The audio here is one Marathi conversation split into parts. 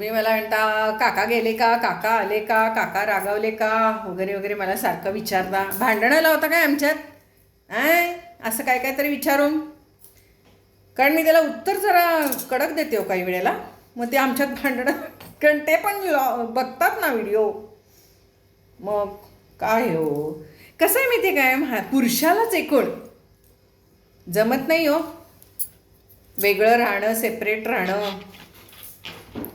तुम्ही मला म्हणता काका गेले का? काका आले का? काका रागावले का? वगैरे वगैरे मला सारखं विचारता. भांडणं लावता काय आमच्यात? आय असं काय काय तरी विचारून? कारण मी त्याला उत्तर जरा कडक देते हो काही वेळेला. मग ते आमच्यात भांडणं कारण ते पण लॉ- बघतात ना व्हिडिओ. मग काय हो? कसं आहे माहिती आहे काय? महा पुरुषालाच एकूण. जमत नाही हो. वेगळं राहणं सेपरेट राहणं.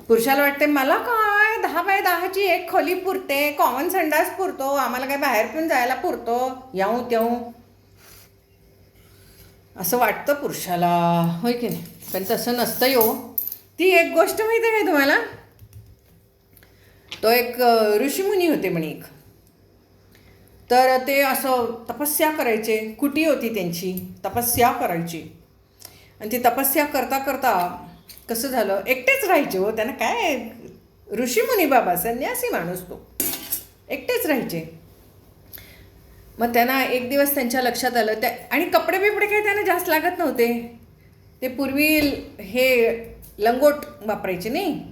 पुरुषाला वाटते मला काय? दहा बाय दहाची एक खोली पुरते कॉमन संडास पुरतो आम्हाला काय बाहेर पण जायला पुरतो. याऊ त्याऊ असं वाटतं पुरुषाला. होय की नाही? पण तसं नसतं येऊ ती एक गोष्ट माहिती आहे काय तुम्हाला? तो एक ऋषीमुनी होते म्हणे एक. तर ते असं तपस्या करायचे. कुटी होती त्यांची. तपस्या करायची. आणि ती तपस्या करता करता कसं झालं? एकटेच राहायचे हो. त्यांना काय? ऋषीमुनी बाबा संन्यासी माणूस तो. एकटेच राहायचे. मग त्यांना एक दिवस त्यांच्या लक्षात आलं. त्या आणि कपडे बिपडे काही त्यांना जास्त लागत नव्हते. ते पूर्वी हे लंगोट वापरायचे नाही.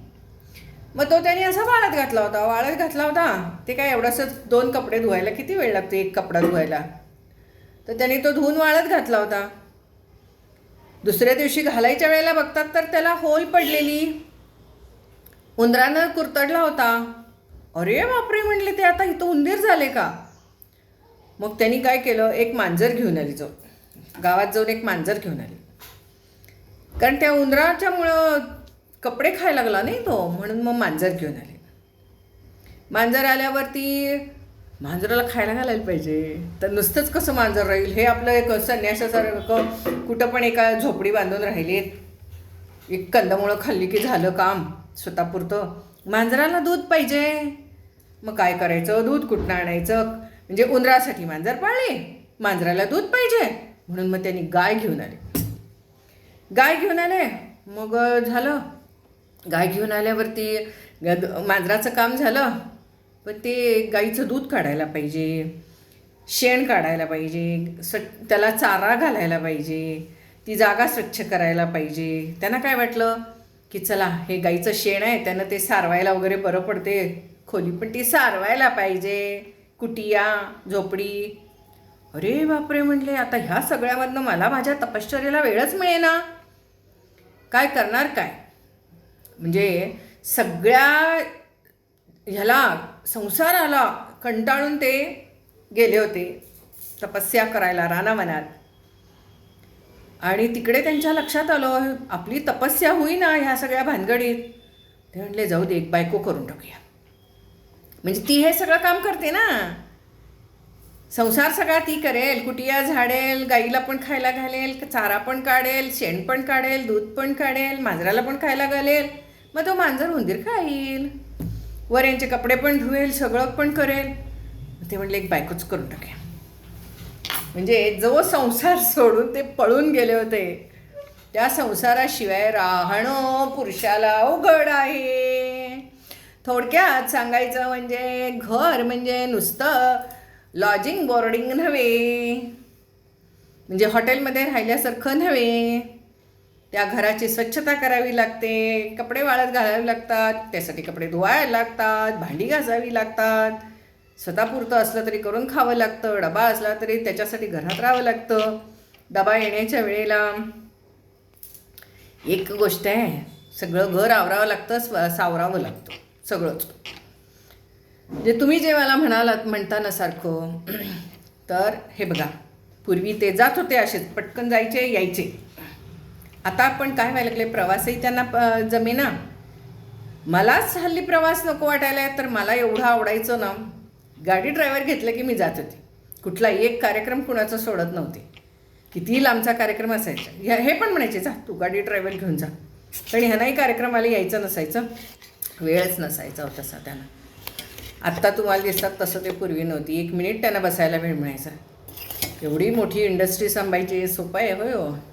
मग तो त्याने असा वाळत घातला होता वाळत घातला होता. ते काय एवढंसं दोन कपडे धुवायला किती वेळ लागतो एक कपडा धुवायला? तर त्याने तो धुवून वाळत घातला होता. दुसऱ्या दिवशी घालायच्या वेळेला बघतात तर त्याला होल पडलेली. उंदरानं कुरतडला होता. अरे बापरे म्हणले ते आता इथं उंदीर झाले का? मग त्यांनी काय केलं? एक मांजर घेऊन आली जाऊन. गावात जाऊन एक मांजर घेऊन आली. कारण त्या उंदराच्यामुळं कपडे खायला लागला नाही तो म्हणून मग मांजर घेऊन आले. मांजर आल्यावरती मांजराला खायला घालायला पाहिजे. तर नुसतंच कसं मांजर राहील? हे आपलं एक संन्यासासारखं कुठं पण एका झोपडी बांधून राहिलीत. एक कंदमुळं खाल्ली की झालं काम स्वतःपुरतं मांजराला दूध पाहिजे. मग काय करायचं? दूध कुठनं आणायचं? म्हणजे उंदरासाठी मांजर पाळले. मांजराला दूध पाहिजे. म्हणून मग त्यांनी गाय घेऊन आले. गाय घेऊन आले. मग झालं. गाय घेऊन आल्यावरती ग- मांजराचं काम झालं. पण ते गाईचं दूध काढायला पाहिजे शेण काढायला पाहिजे स त्याला चारा घालायला पाहिजे ती जागा स्वच्छ करायला पाहिजे. त्यांना काय वाटलं? की चला हे गाईचं शेण आहे त्यानं ते सारवायला वगैरे बरं पडते. खोली पण ती सारवायला पाहिजे. कुटिया झोपडी. अरे बापरे म्हणले आता ह्या सगळ्यामधनं मला माझ्या तपश्चर्याला वेळच मिळेना. काय करणार काय? म्हणजे सगळ्या ह्याला संसाराला कंटाळून ते गेले होते. तपस्या करायला रानावनात. आणि तिकडे त्यांच्या लक्षात आलं आपली तपस्या होईना ह्या सगळ्या भानगडीत. ते म्हटले जाऊ दे एक बायको करून टाकूया. म्हणजे ती हे सगळं काम करते ना. संसार सगळा ती करेल. कुटिया झाडेल गाईला पण खायला घालेल चारा पण काढेल शेण पण काढेल दूध पण काढेल मांजराला पण खायला घालेल. मग तो मांजर उंदीर खाईल. वर यांचे कपडे पण धुवेल सगळं पण करेल. ते म्हणले एक बायकोच करून टाकूया. म्हणजे जो संसार सोडून ते पळून गेले होते. त्या संसाराशिवाय राहणं पुरुषाला अवघड आहे. थोडक्यात सांगायचं म्हणजे घर म्हणजे नुसतं लॉजिंग बोर्डिंग नव्हे. म्हणजे हॉटेलमध्ये राहिल्यासारखं नव्हे. त्या घराची स्वच्छता करावी लागते कपडे वाळत घालावे लागतात त्यासाठी कपडे धुवायला लागतात भांडी घासावी लागतात. स्वतःपुरतं असलं तरी करून खावं लागतं डबा असला तरी त्याच्यासाठी घरात राहावं लागतं. डबा येण्याच्या वेळेला एक गोष्ट आहे सगळं घर आवरावं लागतं स्व सावरावं लागतं सगळंच. म्हणजे तुम्ही जे मला म्हणालात म्हणताना सारखं तर हे बघा पूर्वी ते जात होते असेच पटकन जायचे यायचे. आता आपण काय व्हायला लागले? प्रवासही त्यांना प- जमेना. मलाच हल्ली प्रवास नको वाटायला तर मला एवढं आवडायचं ना. गाडी ड्रायव्हर घेतलं की मी जात होते. कुठलाही एक कार्यक्रम कुणाचा सोडत नव्हते. कितीही लांबचा कार्यक्रम असायचा. ह्या हे पण म्हणायचे जा तू गाडी ड्रायव्हर घेऊन जा. पण ह्यांनाही कार्यक्रमाला यायचं नसायचं. वेळच नसायचा होता तसा त्यांना आत्ता तुम्हाला दिसतात तसं ते पूर्वी नव्हती. एक मिनिट त्यांना बसायला वेळ मिळायचा. एवढी मोठी इंडस्ट्री सांभाळायची सोपं आहे होय हो.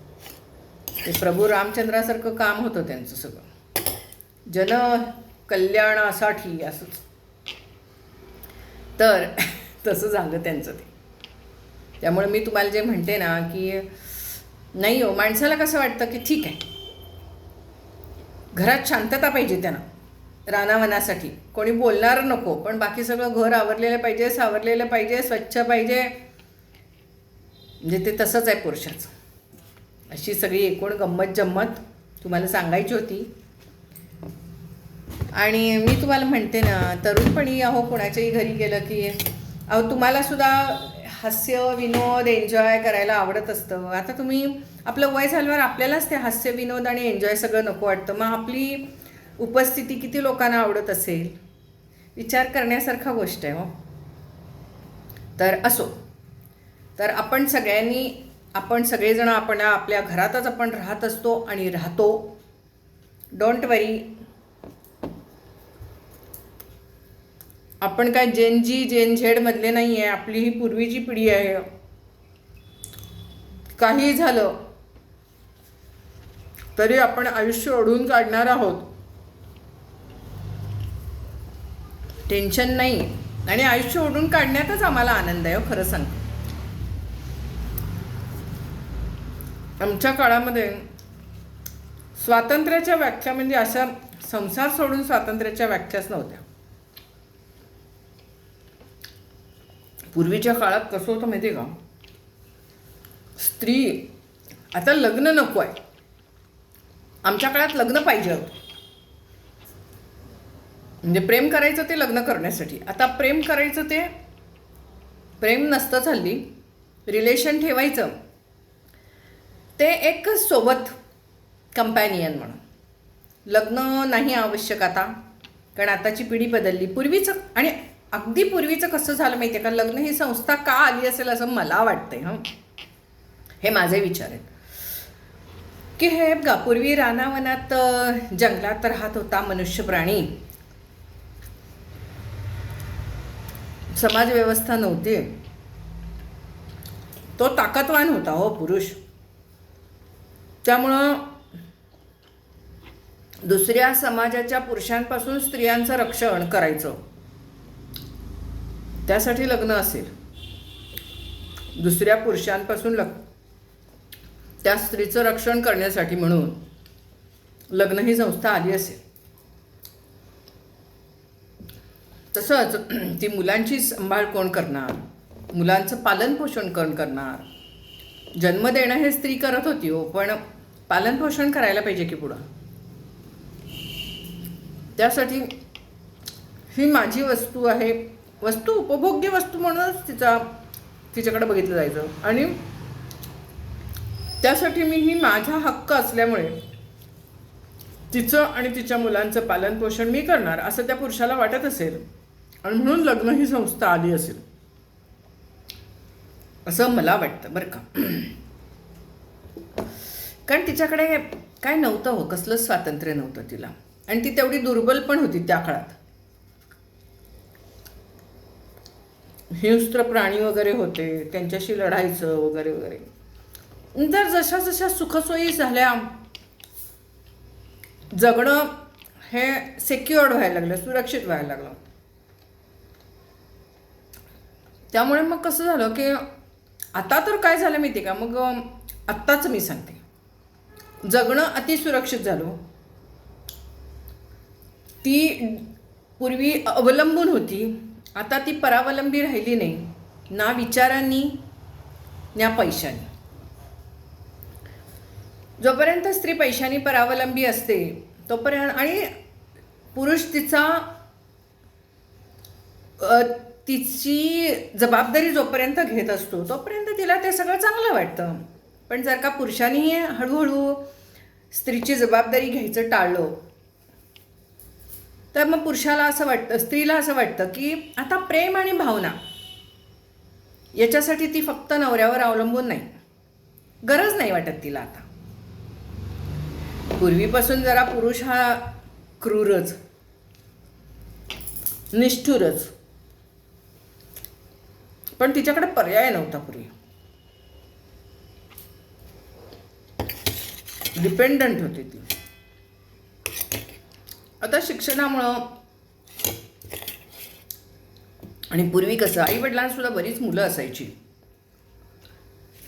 ते प्रभू रामचंद्रासारखं काम होतं त्यांचं सगळं. जन कल्याणासाठी असंच तर तसं झालं त्यांचं ते. त्यामुळे मी तुम्हाला जे म्हणते ना की नाही हो माणसाला कसं वाटतं की ठीक आहे. घरात शांतता पाहिजे त्यांना रानावनासाठी. कोणी बोलणार नको पण बाकी सगळं घर आवरलेलं पाहिजे सावरलेलं पाहिजे स्वच्छ पाहिजे. म्हणजे ते तसंच आहे पुरुषाचं. अशी सगळी एकूण गंमत जम्मत तुम्हाला सांगायची होती. आणि मी तुम्हाला म्हणते ना तरुणपणी अहो कोणाच्याही घरी गेलं की अहो तुम्हालासुद्धा हास्य विनोद एन्जॉय करायला आवडत असतं. आता तुम्ही आपलं वय झाल्यावर आपल्यालाच ते हास्य विनोद आणि एन्जॉय सगळं नको वाटतं. मग आपली उपस्थिती किती लोकांना आवडत असेल? विचार करण्यासारखा गोष्ट आहे हो. तर असो. तर आपण सगळ्यांनी आपण सगळेजण आपण आपल्या घरातच आपण राहत असतो आणि राहतो. डोंट वरी आपण काय जेन जी जेन झेडमधले नाही आहे आपली ही पूर्वीची पिढी आहे. काही झालं तरी आपण आयुष्य ओढून काढणार आहोत. टेन्शन नाही. आणि आयुष्य ओढून काढण्यातच आम्हाला आनंद आहे हो, खरं सांगतो. आमच्या काळामध्ये स्वातंत्र्याच्या व्याख्या म्हणजे अशा संसार सोडून स्वातंत्र्याच्या व्याख्याच नव्हत्या. पूर्वीच्या काळात कसं होतं माहिती आहे का? स्त्री आता लग्न नको आहे. आमच्या काळात लग्न पाहिजे होतं. म्हणजे प्रेम करायचं ते लग्न करण्यासाठी. आता प्रेम करायचं ते प्रेम नसतंच हल्ली रिलेशन ठेवायचं. ते एक सोबत कंपॅनियन म्हणून. लग्न नाही आवश्यक आता कारण आताची पिढी बदलली. पूर्वीचं आणि अगदी पूर्वीचं कसं झालं माहिती आहे का? लग्न ही संस्था का आली असेल असं मला वाटतंय हं. हे माझे विचार आहेत. की हे गा पूर्वी रानावनात जंगलात राहत होता मनुष्य प्राणी. समाजव्यवस्था नव्हती. तो ताकदवान होता हो पुरुष. त्यामुळं दुसऱ्या समाजाच्या पुरुषांपासून स्त्रियांचं रक्षण करायचं. त्यासाठी लग्न असेल. दुसऱ्या पुरुषांपासून लग त्या स्त्रीचं रक्षण करण्यासाठी म्हणून लग्न ही संस्था आली असेल. तसंच ती मुलांची सांभाळ कोण करणार? मुलांचं पालनपोषण कोण करणार? जन्म देणं हे स्त्री करत होती हो पण पालनपोषण करायला पाहिजे की पुढं. त्यासाठी ही माझी वस्तू आहे. वस्तू उपभोग्य वस्तू म्हणूनच तिचा तिच्याकडे बघितलं जायचं. आणि त्यासाठी मी ही माझा हक्क असल्यामुळे तिचं आणि तिच्या मुलांचं पालनपोषण मी करणार असं त्या पुरुषाला वाटत असेल. आणि म्हणून लग्न ही संस्था आली असेल. असं मला वाटतं बरं का. कारण तिच्याकडे काय नव्हतं हो कसलं स्वातंत्र्य नव्हतं तिला. आणि ती तेवढी दुर्बल पण होती त्या काळात. हिंस्त्र प्राणी वगैरे होते त्यांच्याशी लढायचं वगैरे वगैरे. तर जशा जशा सुखसोयी झाल्या जगणं हे सेक्युअर्ड व्हायला लागलं सुरक्षित व्हायला लागलं. त्यामुळे मग कसं झालं की आता तर काय झालं माहिती का? मग आत्ताच मी सांगते. जगणं अतिसुरक्षित झालं. ती पूर्वी अवलंबून होती. आता ती परावलंबी राहिली नाही. ना विचारांनी ना पैशांनी. जोपर्यंत स्त्री पैशांनी परावलंबी असते तोपर्यंत आणि पुरुष तिचा तिची जबाबदारी जोपर्यंत घेत असतो तोपर्यंत तिला ते सगळं चांगलं वाटतं. पण जर का पुरुषांनी हळूहळू स्त्रीची जबाबदारी घ्यायचं टाळलं तर मग पुरुषाला असं वाटतं स्त्रीला असं वाटतं की आता प्रेम आणि भावना याच्यासाठी ती फक्त नवऱ्यावर अवलंबून नाही. गरज नाही वाटत तिला आता. पूर्वीपासून जरा पुरुष हा क्रूरच निष्ठुरच. पण तिच्याकडे पर्याय नव्हता पूर्वी. डिपेंडंट होती ती. आता शिक्षणामुळं आणि पूर्वी कसं आईवडिलांना सुद्धा बरीच मुलं असायची.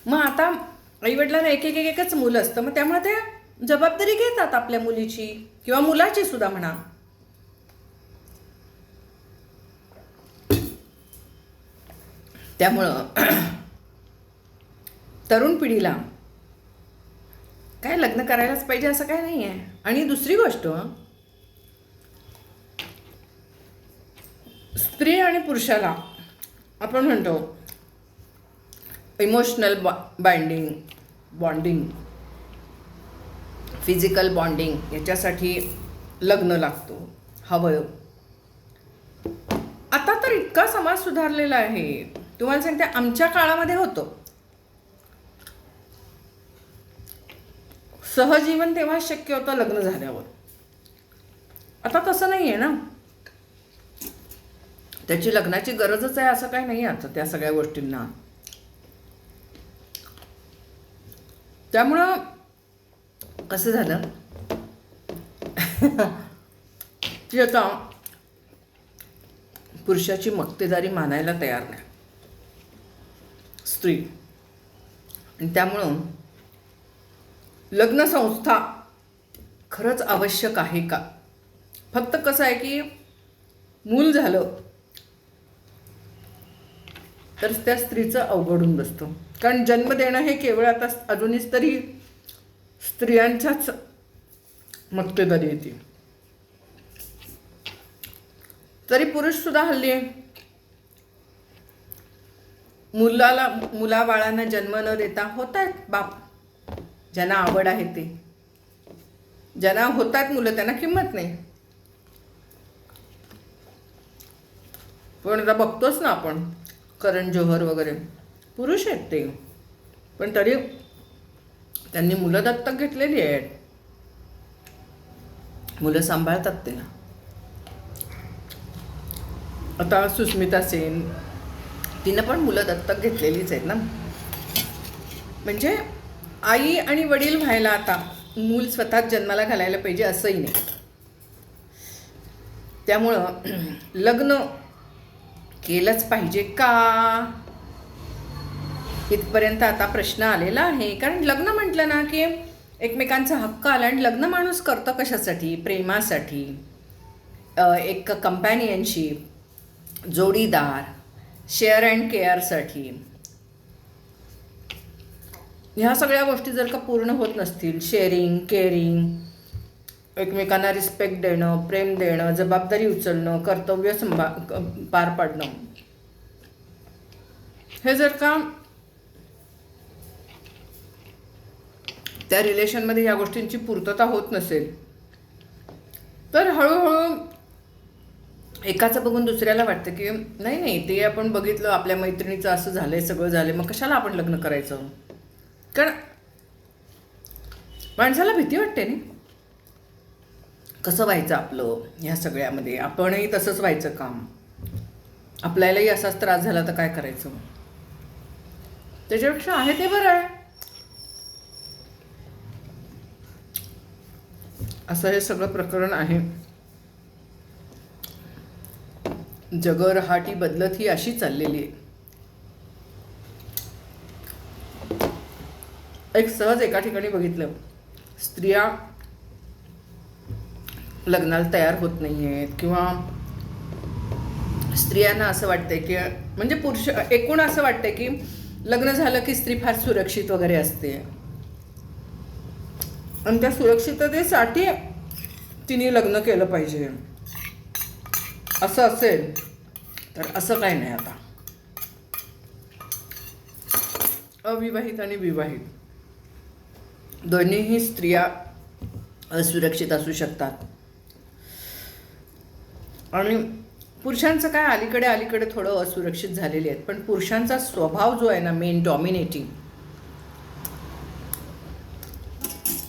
मग आता आईवडिलांना एक एक एक एकच मुलं असतं मग त्यामुळे ते जबाबदारी घेतात आपल्या मुलीची किंवा मुलाची सुद्धा म्हणा. त्यामुळं तरुण पिढीला काय लग्न करायलाच पाहिजे असं काय नाही आहे आणि दुसरी गोष्ट स्त्री आणि पुरुषाला आपण म्हणतो इमोशनल बॉ बाइंडिंग बॉन्डिंग फिजिकल बॉन्डिंग याच्यासाठी लग्न लागतो हवं. आता तर इतका समाज सुधारलेला आहे. तुम्हाला सांगते आमच्या काळामध्ये होतं. सहजीवन तेव्हा शक्य होतं लग्न झाल्यावर. आता तसं नाही आहे ना. त्याची लग्नाची गरजच आहे असं काही नाही आता त्या सगळ्या गोष्टींना. त्यामुळं कसं झालं? की आता पुरुषाची मक्तेदारी मानायला तयार नाही. स्त्री. आणि त्यामुळं लग्न संस्था खरंच आवश्यक आहे का? फक्त कसं आहे की मूल झालं तर त्या स्त्रीचं अवघडून बसतं. कारण जन्म देणं हे केवळ आता अजूनच तरी स्त्रियांच्याच मक्तेदारी येते तरी पुरुषसुद्धा हल्ली मुलाला मुलाबाळांना जन्म न देता होत आहेत बाप. ज्यांना आवड आहे ते. ज्यांना होतात मुलं त्यांना किंमत नाही. पण आता बघतोच ना आपण. करण जोहर वगैरे. पुरुष आहेत ते. पण तरी त्यांनी मुलं दत्तक घेतलेली आहेत. मुलं सांभाळतात ते ना आता सुस्मिता सेन तिनं पण मुलं दत्तक घेतलेलीच आहेत ना. म्हणजे आई आणि वडील व्हायला आता मूल स्वतःच जन्माला घालायला पाहिजे असंही नाही. त्यामुळं लग्न केलंच पाहिजे का? इथपर्यंत आता प्रश्न आलेला आहे. कारण लग्न म्हटलं ना की एकमेकांचा हक्क आला आणि लग्न माणूस करतं कशासाठी? प्रेमासाठी. एक कंपॅनियनशिप जोडीदार. शेअर अँड केअरसाठी ह्या सगळ्या गोष्टी जर का पूर्ण होत नसतील शेअरिंग केअरिंग एकमेकांना रिस्पेक्ट देणं प्रेम देणं जबाबदारी उचलणं कर्तव्य संभा पार पाडणं. हे जर का त्या रिलेशनमध्ये या गोष्टींची पूर्तता होत नसेल तर हळूहळू एकाचं बघून दुसऱ्याला वाटतं की नाही नाही ते आपण बघितलं आपल्या मैत्रिणीचं असं झालं आहे सगळं झालं मग कशाला आपण लग्न करायचं? कारण माणसाला भीती वाटते ना. कसं व्हायचं आपलं ह्या सगळ्यामध्ये? आपणही तसंच व्हायचं काम. आपल्यालाही असाच त्रास झाला तर काय करायचं? त्याच्यापेक्षा आहे ते बरं आहे. असं हे सगळं प्रकरण आहे. जग रहाटी बदलत ही अशी चाललेली आहे. एक सहज एका ठिकाणी बघितलं स्त्रिया लग्नाला तयार होत नाही आहेत किंवा स्त्रियांना असं वाटतंय की म्हणजे पुरुष एकूण असं वाटतंय की लग्न झालं की स्त्री फार सुरक्षित वगैरे असते. आणि त्या सुरक्षिततेसाठी तिने लग्न केलं पाहिजे. असं असेल तर असं काही नाही आता. अविवाहित आणि विवाहित. दोन्हीही स्त्रिया असुरक्षित असू शकतात. आणि पुरुषांचं काय अलीकडे अलीकडे थोडं असुरक्षित झालेले आहेत. पण पुरुषांचा स्वभाव जो आहे ना मेन डॉमिनेटिंग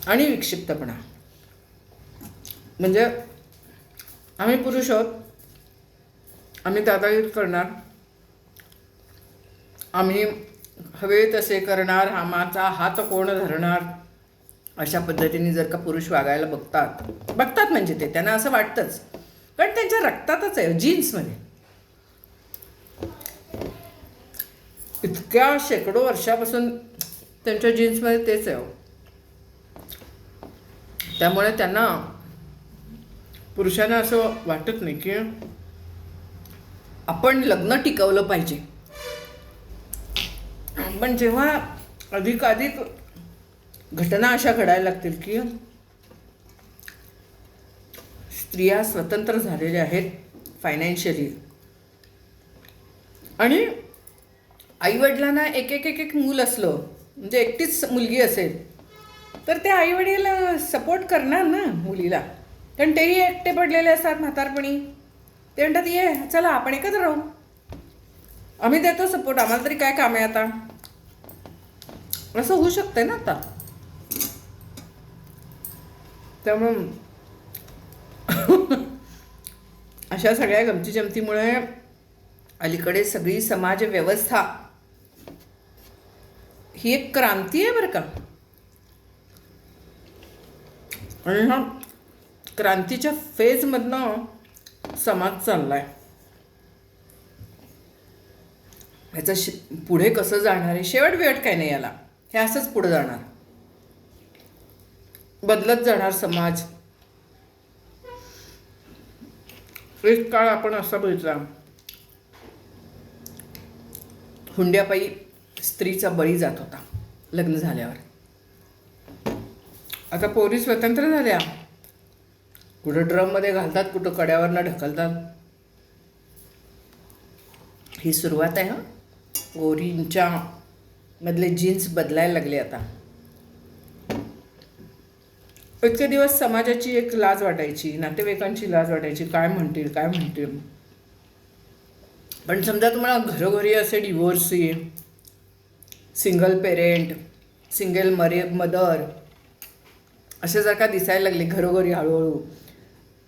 आणि विक्षिप्तपणा. म्हणजे आम्ही पुरुष आहोत आम्ही दादागिरी करणार. आम्ही हवे तसे करणार आमाचा हात कोण धरणार? अशा पद्धतीने जर का पुरुष वागायला बघतात. बघतात म्हणजे ते त्यांना असं वाटतंच. कारण त्यांच्या रक्तातच आहे जीन्समध्ये. इतक्या शेकडो वर्षापासून त्यांच्या जीन्समध्ये तेच आहे हो. त्यामुळे त्यांना पुरुषांना असं वाटत नाही की आपण लग्न टिकवलं पाहिजे. पण जेव्हा अधिकाधिक घटना अशा घडायला लागतील की स्त्रिया स्वतंत्र झालेल्या आहेत फायनान्शियली आणि आईवडिलांना एक एक एक एक मूल असलं म्हणजे एकटीच मुलगी असेल तर ते आईवडील सपोर्ट करणार ना मुलीला. कारण तेही एकटे पडलेले असतात म्हातारपणी. ते म्हणतात ये चला आपण एकत्र राहू. आम्ही देतो सपोर्ट आम्हाला तरी काय काम आहे आता? असं होऊ शकतंय ना आता. त्यामुळं अशा सगळ्या गमती जमतीमुळे अलीकडे सगळी समाज व्यवस्था ही एक क्रांती आहे बरं का. आणि ह्या क्रांतीच्या फेजमधनं समाज चाललाय. ह्याचं शे पुढे कसं जाणार आहे? शेवट बिवट काय नाही याला. हे असंच पुढे जाणार. बदलत जाणार समाज. एक काळ आपण असा बघितला. हुंड्यापायी स्त्रीचा बळी जात होता लग्न झाल्यावर. आता पोरी स्वतंत्र झाल्या. कुठं ड्रममध्ये घालतात कुठं कड्यावरनं ढकलतात? ही सुरुवात आहे हां. पोरींच्या मधले जीन्स बदलायला लागले आता. इतके दिवस समाजाची एक लाज वाटायची नातेवाईकांची लाज वाटायची काय म्हणतील काय म्हणतील? पण समजा तुम्हाला घरोघरी असे डिवोर्सी सिंगल पेरेंट सिंगल मरे मदर असे जर का दिसायला लागले घरोघरी हळूहळू.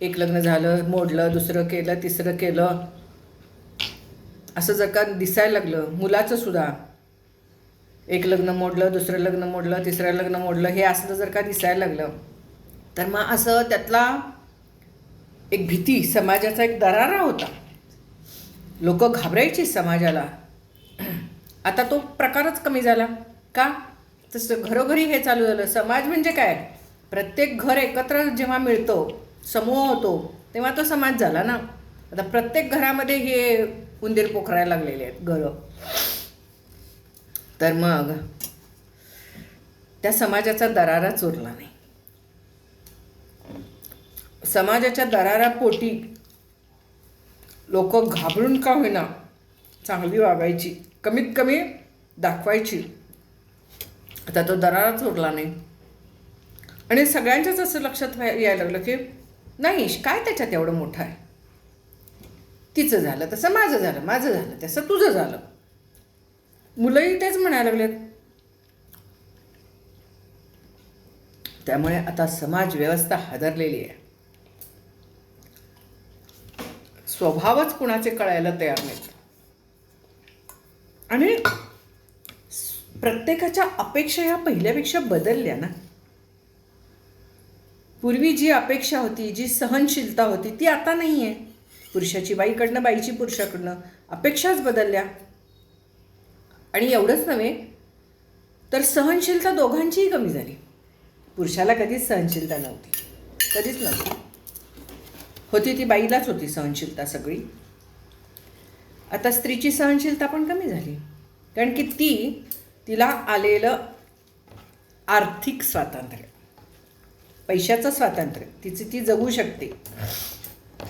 एक लग्न झालं मोडलं दुसरं केलं तिसरं केलं. असं जर का दिसायला लागलं. मुलाचं सुद्धा. एक लग्न मोडलं दुसरं लग्न मोडलं तिसरं लग्न मोडलं हे असलं जर का दिसायला लागलं. तर मग असं त्यातला एक भीती समाजाचा एक दरारा होता. लोक घाबरायची समाजाला. आता तो प्रकारच कमी झाला. का? तसं घरोघरी हे चालू झालं. समाज म्हणजे काय? प्रत्येक घर एकत्र जेव्हा मिळतो समूह होतो तेव्हा तो समाज झाला ना. आता प्रत्येक घरामध्ये हे उंदीर पोखरायला लागलेले आहेत घरं. तर मग त्या समाजाचा दरारा चोरला नाही. समाजाच्या दरारापोटी लोक घाबरून का होईना चांगली वागायची कमीत कमी दाखवायची. आता तो दरारा चोरला नाही. आणि सगळ्यांच्याच असं लक्षात व्हाय- यायला लागलं की नाही काय त्याच्यात एवढं मोठं आहे? तिचं झालं तसं माझं झालं माझं झालं तसं तुझं झालं. मुलंही तेच म्हणायला लागलेत. त्यामुळे आता समाज व्यवस्था हादरलेली आहे. स्वभावच कुणाचे कळायला तयार नाहीत. आणि प्रत्येकाच्या अपेक्षा ह्या पहिल्यापेक्षा बदलल्या ना. पूर्वी जी अपेक्षा होती जी सहनशीलता होती ती आता नाही आहे पुरुषाची बाईकडनं बाईची पुरुषाकडनं अपेक्षाच बदलल्या. आणि एवढंच नव्हे तर सहनशीलता दोघांचीही कमी झाली. पुरुषाला कधीच सहनशीलता नव्हती. कधीच नव्हती. होती ती बाईलाच होती सहनशीलता सगळी. आता स्त्रीची सहनशीलता पण कमी झाली. कारण की ती तिला आलेलं आर्थिक स्वातंत्र्य. पैशाचं स्वातंत्र्य तिचे ती जगू शकते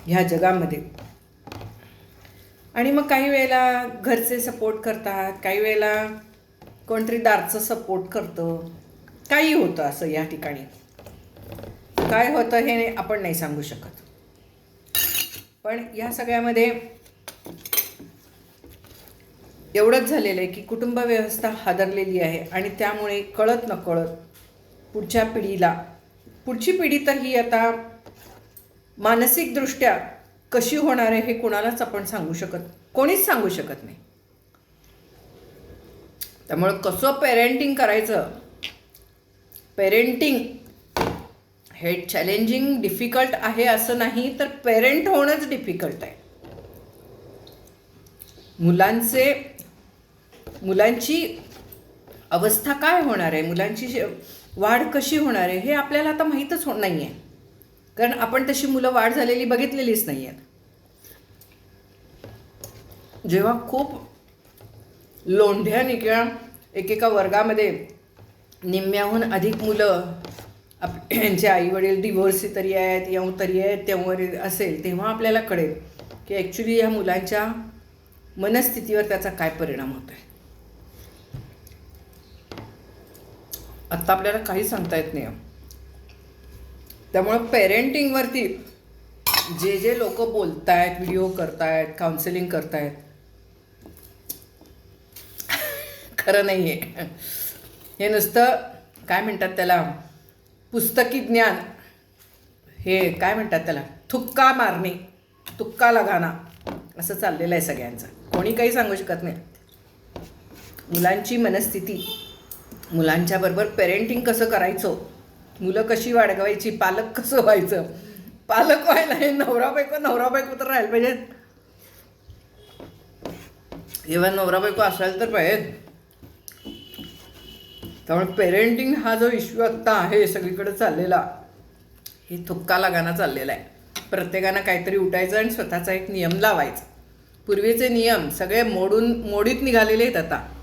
ह्या जगामध्ये. आणि मग काही वेळेला घरचे सपोर्ट करतात काही वेळेला कोणतरी दारचं सपोर्ट करतं. काही होतं असं या ठिकाणी. काय होतं हे आपण नाही सांगू शकत. पण या सगळ्यामध्ये एवढंच झालेलं आहे की कुटुंब व्यवस्था हादरलेली आहे आणि त्यामुळे कळत नकळत पुढच्या पिढीला पुढची पिढी तर ही आता मानसिकदृष्ट्या कशी होणार आहे हे कोणालाच आपण सांगू शकत कोणीच सांगू शकत नाही. त्यामुळं कसं पेरेंटिंग करायचं? पेरेंटिंग हे चॅलेंजिंग डिफिकल्ट आहे असं नाही तर पेरेंट होणंच डिफिकल्ट आहे. मुलांचे मुलांची अवस्था काय होणार आहे? मुलांची वाढ कशी होणार आहे हे आपल्याला आता माहीतच हो नाही आहे कारण आपण तशी मुलं वाढ झालेली बघितलेलीच नाही आहेत जेव्हा खूप लोंढ्याने किंवा एकेका वर्गामध्ये निम्म्याहून अधिक मुलं आप यांचे आईवडील डिव्होर्सी तरी आहेत यऊ तरी आहेत तेव्हा असेल तेव्हा आपल्याला कळेल की ॲक्च्युली या मुलांच्या मनस्थितीवर त्याचा काय परिणाम होतो आहे आत्ता आपल्याला काही सांगता येत नाही. त्यामुळं पेरेंटिंगवरती जे जे लोक बोलत आहेत व्हिडिओ करतायत काउन्सिलिंग करतायत खरं नाही आहे हे नुसतं काय म्हणतात त्याला? पुस्तकी ज्ञान. हे काय म्हणतात त्याला? थुक्का मारणे तुक्का लगाना असं चाललेलं आहे सगळ्यांचं. कोणी काही सांगू शकत नाही. मुलांची मनस्थिती मुलांच्याबरोबर पेरेंटिंग कसं करायचं? मुलं कशी वाढवायची? पालक कसं व्हायचं? पालक व्हायला हे नवरा बायको नवरा बायको तर राहायला पाहिजेत. जेव्हा नवरा बायको असायला तर पाहिजेत. त्यामुळे पेरेंटिंग हा जो इश्यू आत्ता आहे सगळीकडे चाललेला हे थुक्का लगाना चाललेला आहे. प्रत्येकानं काहीतरी उठायचं आणि स्वतःचा एक नियम लावायचा. पूर्वीचे नियम सगळे मोडून मोडीत निघालेले आहेत आता.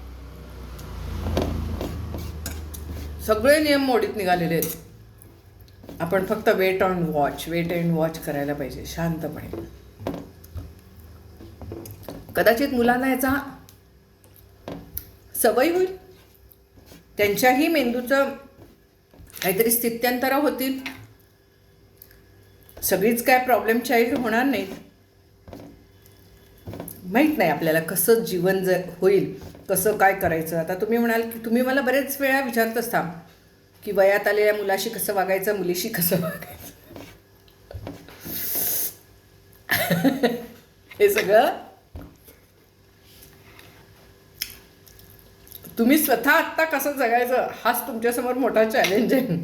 सगळे नियम मोडीत निघालेले आहेत. आपण फक्त wait on watch wait and watch करायला पाहिजे शांतपणे. कदाचित मुलांना याचा सवय होईल. त्यांच्याही मेंदूचं काहीतरी स्थित्यंतरं होतील. सगळीच काय प्रॉब्लेम चाईल्ड होणार नाहीत. माहीत नाही आपल्याला कसं जीवन जर होईल. कसं काय करायचं? आता तुम्ही म्हणाल की तुम्ही मला बरेच वेळा विचारत असता की वयात आलेल्या मुलाशी कसं वागायचं मुलीशी कसं वागायचं? हे सगळं तुम्ही स्वतः आत्ता कसं जगायचं हाच तुमच्यासमोर मोठा चॅलेंज आहे.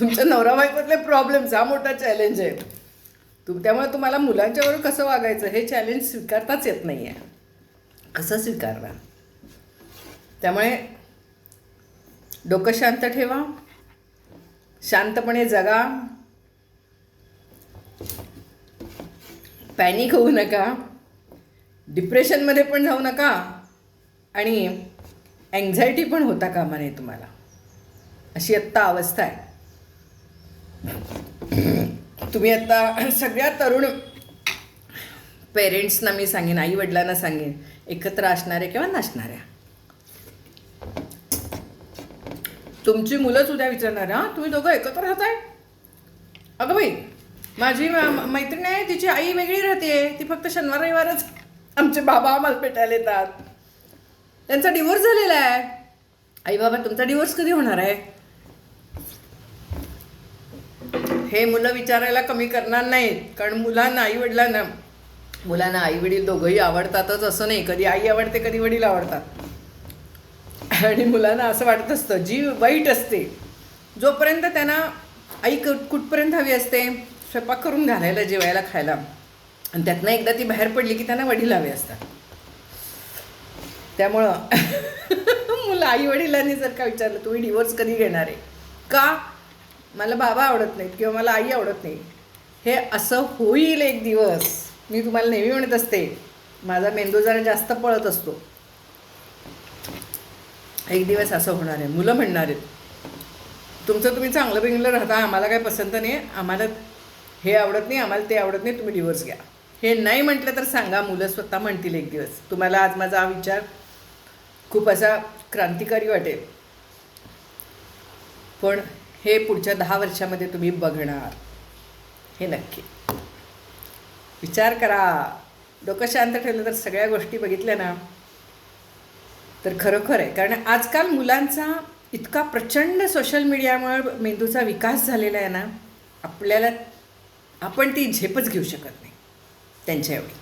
तुमच्या नवरा बायकोतले प्रॉब्लेम्स हा मोठा चॅलेंज आहे. तुम त्यामुळे तुम्हाला मुलांच्याबरोबर कसं वागायचं हे चॅलेंज स्वीकारताच येत नाही आहे असं स्वीकारणार? त्यामुळे डोकं शांत ठेवा. शांतपणे जगा. पॅनिक होऊ नका. डिप्रेशनमध्ये पण जाऊ नका. आणि अँझायटी पण होता कामा नये तुम्हाला. अशी आत्ता अवस्था आहे. तुम्ही आत्ता सगळ्या तरुण पेरेंट्सना मी सांगेन आईवडिलांना सांगेन एकत्र असणाऱ्या किंवा नसणाऱ्या. तुमची मुलंच उद्या विचारणार हां? तुम्ही दोघं एकत्र राहताय? अगं बाई माझी मैत्रीण आहे तिची आई वेगळी राहते ती फक्त शनिवार रविवारच आमचे बाबा आम्हाला पेटायला येतात. त्यांचा डिवोर्स झालेला आहे. आई बाबा तुमचा डिवोर्स कधी होणार आहे? हे मुलं विचारायला कमी करणार नाहीत कारण मुलांना आई वडिलांना मुलांना आई वडील दोघंही आवडतातच असं नाही. कधी आई आवडते कधी वडील आवडतात. आणि मुलांना असं वाटत असतं जी वाईट असते. जोपर्यंत त्यांना आई कुठ कुठपर्यंत हवी असते? स्वयंपाक करून घालायला जेवायला खायला. आणि त्यातनं एकदा ती बाहेर पडली की त्यांना वडील हवे असतात. त्यामुळं मुलं आई वडिलांनी जर का विचारलं तुम्ही डिवोर्स कधी घेणार आहे? का? मला बाबा आवडत नाहीत किंवा मला आई आवडत नाही. हे असं होईल एक दिवस. मी तुम्हाला नेहमी म्हणत असते माझा मेंदू जरा जास्त पळत असतो. एक दिवस असं होणार आहे. मुलं म्हणणार आहेत तुमचं तुम्ही चांगलं बिंगलं राहता आम्हाला काय पसंत नाही आम्हाला हे आवडत नाही आम्हाला ते आवडत नाही तुम्ही डिवोर्स घ्या. हे नाही म्हटलं तर सांगा मुलं स्वतः म्हणतील एक दिवस. तुम्हाला आज माझा हा विचार खूप असा क्रांतिकारी वाटेल. पण हे पुढच्या दहा वर्षामध्ये तुम्ही बघणार. हे नक्की. विचार करा. डोकं शांत ठेवलं तर सगळ्या गोष्टी बघितल्या ना. तर खरोखर आहे. कारण आजकाल मुलांचा इतका प्रचंड सोशल मीडियामुळे मेंदूचा विकास झालेला आहे ना आपल्याला आपण ती झेपच घेऊ शकत नाही. त्यांच्या एवढी